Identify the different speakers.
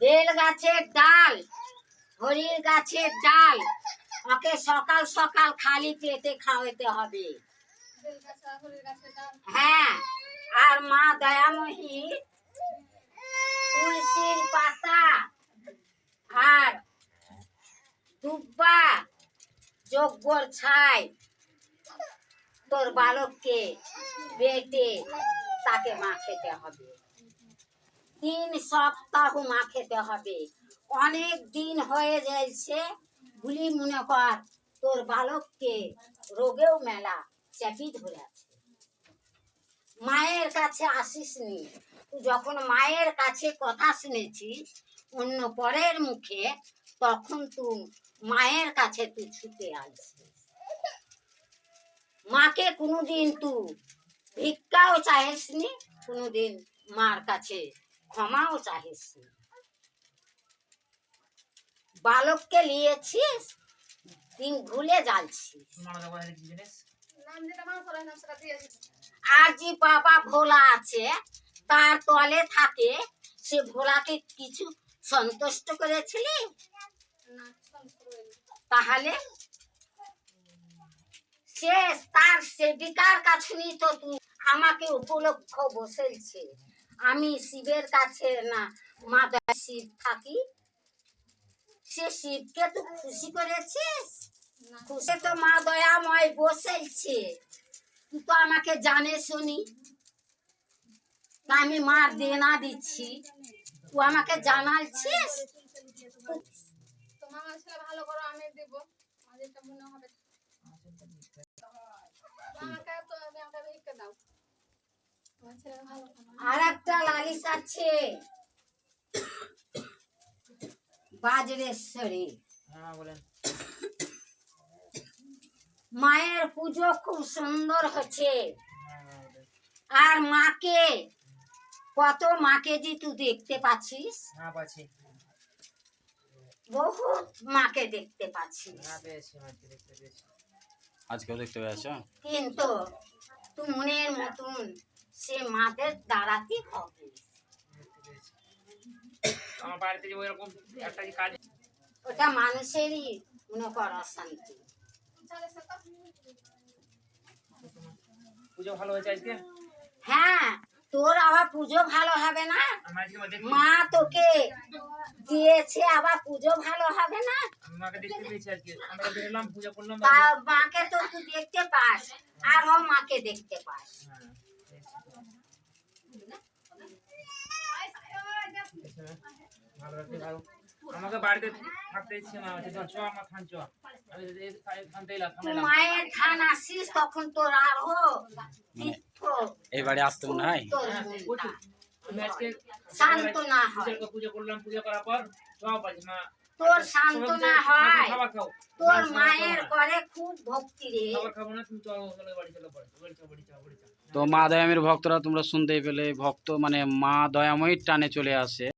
Speaker 1: Bell গাছের ডাল হরির গাছের ডাল, ওকে সকাল সকাল খালি পেটে খাওয়াতে হবে। হ্যাঁ আর মা দয়াময়ী তুলসীর পাতা আর দুব্বা যজ্ঞর ছাই তোর বালককে বেটে তাকে মা খেতে হবে। তিন সপ্তাহ মা খেতে হবে। অনেক দিন হয়ে যাচ্ছে গুলি মনে কর, তোর বালককে রোগেও মেলা চাপি ধরে আছে। মায়ের কাছে আসিস নি, তুই যখন মায়ের কাছে কথা শুনেছিস, অন্য পরের মুখে তখন তুই মায়ের কাছে তুই ছুটে আসছিস মাকে কোনোদিন তুই ভিক্ষাও চাহিস নি, কোনোদিন মার কাছে ক্ষমাও চাহিস বালককে নিয়েছিস দিন ভুলে যাচ্ছিস আর যে বাবা ভোলা আছে তার তলে থাকে সে ভোলাকে কিছু সন্তুষ্ট করেছিলি? তাহলে? সে তার সেবিকার কাছে তো তুই আমাকে উপলক্ষ বসেছে আমি শিবের কাছে না মা দয়া শিব থাকি। সে শিবকে তো খুশি করেছিস? খুশি তো মা দয়াময় বসেছে। তুই তো আমাকে জানে শুনি। আমি মার দেনা দিচ্ছি। তুই আমাকে জানাচ্ছিস
Speaker 2: তোমার ভালো করো আমি দেব। মনে হবে আমাকে তো আমি আমাকে ভিক্ষা দাও আমার ছেলে ভালো করো
Speaker 1: আর একটা লালিশ আছে। বাজরেশ্বরী।
Speaker 3: হ্যাঁ
Speaker 1: মায়ের পুজো খুব সুন্দর হচ্ছে।
Speaker 3: হ্যাঁ হ্যাঁ,
Speaker 1: আর মাকে কত মাকে যে তুই দেখতে পাচ্ছিস? বহুত মাকে দেখতে পাচ্ছিস।
Speaker 4: আজকেও দেখতে পেয়েছ?
Speaker 1: কিন্তু তুই মনের মতন সে মাদের দাঁড়াতে হবে।
Speaker 3: আমার বাড়িতে যে ওইরকম একটা কাজ
Speaker 1: ওটা মানুষেরই মনে কর অশান্তি।
Speaker 2: চলে সে তো
Speaker 3: পুজো ভালো হয়েছে আজকে?
Speaker 1: হ্যাঁ তোর আবার পুজো ভালো হবে না?
Speaker 3: মা
Speaker 1: তোকে দিয়েছে আবার পুজো ভালো হবে না?
Speaker 3: মাকে
Speaker 1: তা মাকে তো তুই দেখতে পাস আর ও মাকে দেখতে পাস
Speaker 3: হ্যাঁ পেয়েছি। ভালো রাখতে ভালো আমাকে বাড়িতে থাকতে ইচ্ছে না হচ্ছে। চ আমার খান চ।
Speaker 1: মায়ের ধান আসিস তখন তোর
Speaker 4: আরও বাড়ি আসতে মনে হয়?
Speaker 1: তোর
Speaker 3: হ্যাঁ,
Speaker 1: হয়।
Speaker 3: পুজো পুজো করলাম পুজো করার পর সব আছে মা।
Speaker 1: তোর সান্ত্বনা হয়। তোর মায়ের করে খুব ভক্তি রে।
Speaker 3: খাবার খাব না তুমি চলো চলো বাড়ি চলো পরে।
Speaker 4: তো মা দয়ামের ভক্তরা তোমরা শুনতেই পেলে ভক্ত মানে মা দয়াময়ীর টানে চলে আসে।